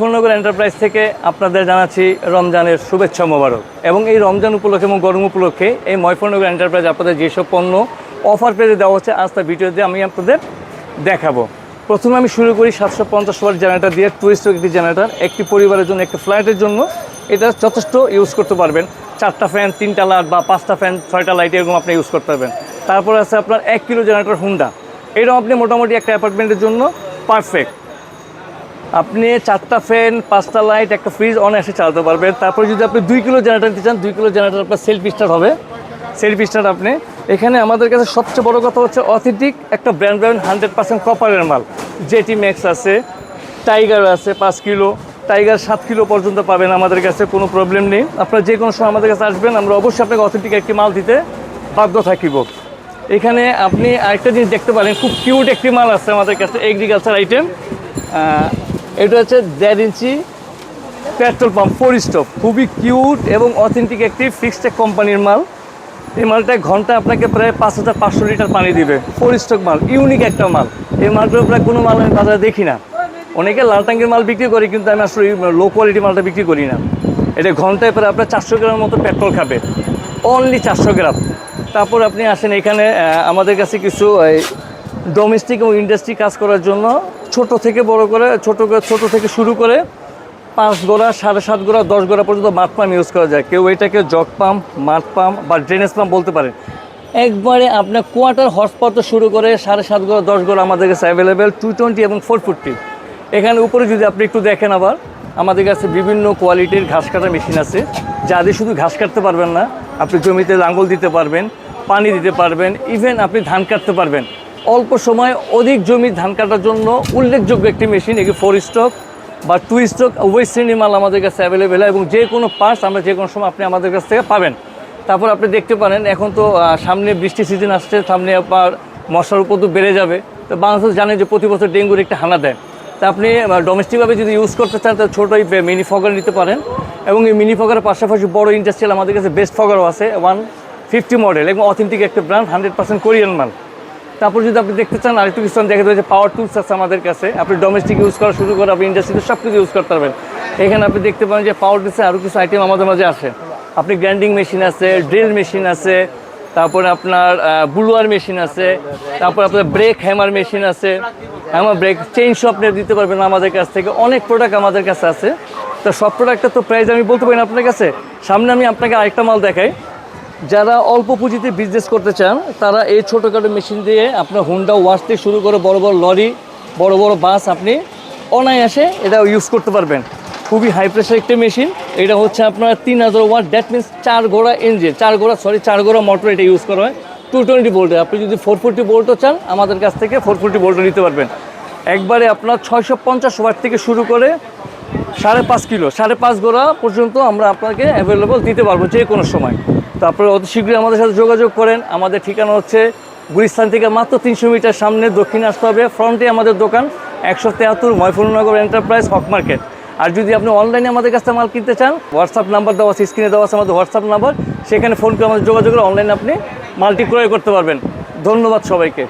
ফুলনগর enterprise থেকে আপনাদের জানাচ্ছি রমজানের শুভেচ্ছা মোবারক। এবং এই রমজান উপলক্ষে এবং গরম উপলক্ষে এই ময়ফুলনগর এন্টারপ্রাইজ আপনাদের যেসব পণ্য অফার পেজে দেওয়া হচ্ছে, আজ তার ভিডিওতে আমি আপনাদের দেখাবো। প্রথমে আমি শুরু করি সাতশো পঞ্চাশ ওয়াট জেনারেটার দিয়ে টুরিস্ট একটি জেনারেটার একটি পরিবারের জন্য, একটি ফ্ল্যাটের জন্য। এটা যথেষ্ট ইউজ করতে পারবেন। চারটা ফ্যান তিনটা লাইট বা পাঁচটা ফ্যান ছয়টা লাইট এরকম আপনি ইউজ করতে পারবেন। তারপর আছে আপনার এক কিলো জেনারেটার হুন্ডা এটাও আপনি মোটামুটি একটা অ্যাপার্টমেন্টের জন্য পারফেক্ট আপনি চারটা ফ্যান, পাঁচটা লাইট একটা ফ্রিজ অনায়াসে চালাতে পারবেন। তারপরে যদি আপনি দুই কিলো জেনারেটর নিতে চান, দুই কিলো জেনারেটার আপনার সেলফ স্টার্ট হবে। সেলফ স্টার্ট আপনি। এখানে আমাদের কাছে সবচেয়ে বড় কথা হচ্ছে অথেন্টিক, একটা ব্র্যান্ড ব্র্যান্ড হান্ড্রেড পার্সেন্ট কপারের মাল। জেটি ম্যাক্স আছে টাইগার আছে, পাঁচ কিলো টাইগার সাত কিলো পর্যন্ত পাবেন আমাদের কাছে, কোনো প্রবলেম নেই। আপনারা যে কোনো সময় আমাদের কাছে আসবেন, আমরা অবশ্যই আপনাকে অথেন্টিক একটি মাল দিতে বাধ্য থাকিব। এখানে আপনি আরেকটা জিনিস দেখতে পারেন, খুব কিউট একটি মাল আছে আমাদের কাছে এগ্রিকালচার আইটেম এটা হচ্ছে দেড় inch petrol pump four stop খুবই কিউট এবং অথেন্টিক একটি ফিক্সড কোম্পানির মাল। এই মালটা ঘণ্টা আপনাকে প্রায় পাঁচ হাজার পাঁচশো লিটার পানি দিবে। ফোর স্টক মাল ইউনিক একটা মাল। এই মালটার প্রায় কোনো মাল আমি বাজারে দেখি না। অনেকে লাল টাঙ্গের মাল বিক্রি করি, কিন্তু আমি আসলে লো কোয়ালিটি মালটা বিক্রি করি না। এটা ঘন্টায় প্রায় আপনার চারশো গ্রামের মতো পেট্রোল খাবে। অনলি চারশো গ্রাম। তারপর আপনি আসেন এখানে আমাদের কাছে কিছু ডোমেস্টিক এবং ইন্ডাস্ট্রি কাজ করার জন্য ছোট থেকে বড় করে, ছোট ছোট থেকে শুরু করে পাঁচ গোড়া, সাড়ে সাত গোড়া, দশ গোড়া পর্যন্ত মাঠ পাম্প ইউজ করা যায়। কেউ এটাকে জগ পাম্প, মাঠ পাম্প বা ড্রেনেজ পাম্প বলতে পারেন একবারে আপনার কোয়ার্টার পাওয়ার শুরু করে, সাড়ে সাত গোড়া, দশ গোড়া আমাদের কাছে অ্যাভেলেবেল টু টোয়েন্টি এবং ফোর ফিফটি এখানে উপরে যদি আপনি একটু দেখেন আবার, আমাদের কাছে বিভিন্ন কোয়ালিটির ঘাস কাটার মেশিন আছে। যা দিয়ে শুধু ঘাস কাটতে পারবেন না, আপনি জমিতে লাঙ্গল দিতে পারবেন, পানি দিতে পারবেন ইভেন আপনি ধান কাটতে পারবেন। অল্প সময় অধিক জমি ধান কাটার জন্য উল্লেখযোগ্য একটি মেশিন, এটি ফোর স্টক বা টু স্টক উভয় শ্রেণির মাল আমাদের কাছে অ্যাভেলেবেল হয় এবং যে কোনো পার্টস আমরা যে কোনো সময় আপনি আমাদের কাছ থেকে পাবেন। তারপর আপনি দেখতে পারেন, এখন তো সামনে বৃষ্টি সিজন আসছে, সামনে আপনার মশার উপদ্রব বেড়ে যাবে। তো বাংলাদেশ জানে যে প্রতি বছর ডেঙ্গুর একটা হানা দেয়। তা আপনি ডোমেস্টিকভাবে যদি ইউজ করতে চান, তাহলে ছোটো এই মিনি ফগার নিতে পারেন এবং এই মিনি ফগারের পাশাপাশি বড় ইন্ডাস্ট্রিয়াল আমাদের কাছে বেস্ট ফগারও আছে ওয়ান ফিফটি মডেল এবং অথেন্টিক একটা ব্র্যান্ড হান্ড্রেড পার্সেন্ট কোরিয়ান মাল। তারপর যদি আপনি দেখতে চান, আরেকটু কিছু দেখা যাচ্ছে পাওয়ার টুলস আছে আমাদের কাছে। আপনি ডোমেস্টিক ইউজ করা শুরু করে আপনি ইন্ডাস্ট্রিতে সব কিছু ইউজ করতে পারবেন। এখানে আপনি দেখতে পারেন যে পাওয়ার টুলসে আরও কিছু আইটেম আমাদের মাঝে আসে আপনি গ্রাইন্ডিং মেশিন আছে ড্রিল মেশিন আছে, তারপরে আপনার বুলুয়ার মেশিন আছে, তারপর আপনার ব্রেক হ্যামার মেশিন আছে। হ্যামার ব্রেক চেইন শপ নিয়ে দিতে পারবেন আমাদের কাছ থেকে। অনেক প্রোডাক্ট আমাদের কাছে আছে। তো সব প্রোডাক্টের তো প্রাইস আমি বলতে পারি আপনার কাছে। সামনে আমি আপনাকে আরেকটা মাল দেখাই। যারা অল্প পুঁজিতে বিজনেস করতে চান, তারা এই ছোটোখাটো মেশিন দিয়ে আপনার হুন্ডা ওয়াশ থেকে শুরু করে বড় বড় লরি, বড় বড় বাস আপনি অনায়াসে এটা ইউজ করতে পারবেন। খুবই হাই প্রেশার একটা মেশিন এটা হচ্ছে আপনার তিন হাজার ওয়াট দ্যাট মিনস চার ঘোড়া ইঞ্জিন চার ঘোড়া সরি চার ঘোড়া মোটর এটা ইউজ করা হয়। টু টোয়েন্টি ভোল্টের আপনি যদি ফোর ফোরটি ভোল্টও চান, আমাদের কাছ থেকে ফোর ফোরটি ভোল্টও নিতে পারবেন। একবারে আপনার ছয়শো পঞ্চাশ ওয়াট থেকে শুরু করে সাড়ে পাঁচ কিলো, সাড়ে পাঁচ গোড়া পর্যন্ত আমরা আপনাকে অ্যাভেলেবল দিতে পারব যে কোনো সময়। তারপরে অতি শীঘ্রই আমাদের সাথে যোগাযোগ করেন। আমাদের ঠিকানা হচ্ছে গুলিস্তান থেকে মাত্র তিনশো মিটার সামনে দক্ষিণে আসতে হবে। ফ্রন্টে আমাদের দোকান একশো তেহাত্তর ময়ফুলনগর এন্টারপ্রাইজ হক মার্কেট। আর যদি আপনি অনলাইনে আমাদের কাছ মাল কিনতে চান, হোয়াটসঅ্যাপ নাম্বার দেওয়া আছে, স্ক্রিনে দেওয়া আছে আমাদের হোয়াটসঅ্যাপ নাম্বার। সেখানে ফোন করে আমাদের যোগাযোগ করে অনলাইনে আপনি মালটি ক্রয় করতে পারবেন। ধন্যবাদ সবাইকে।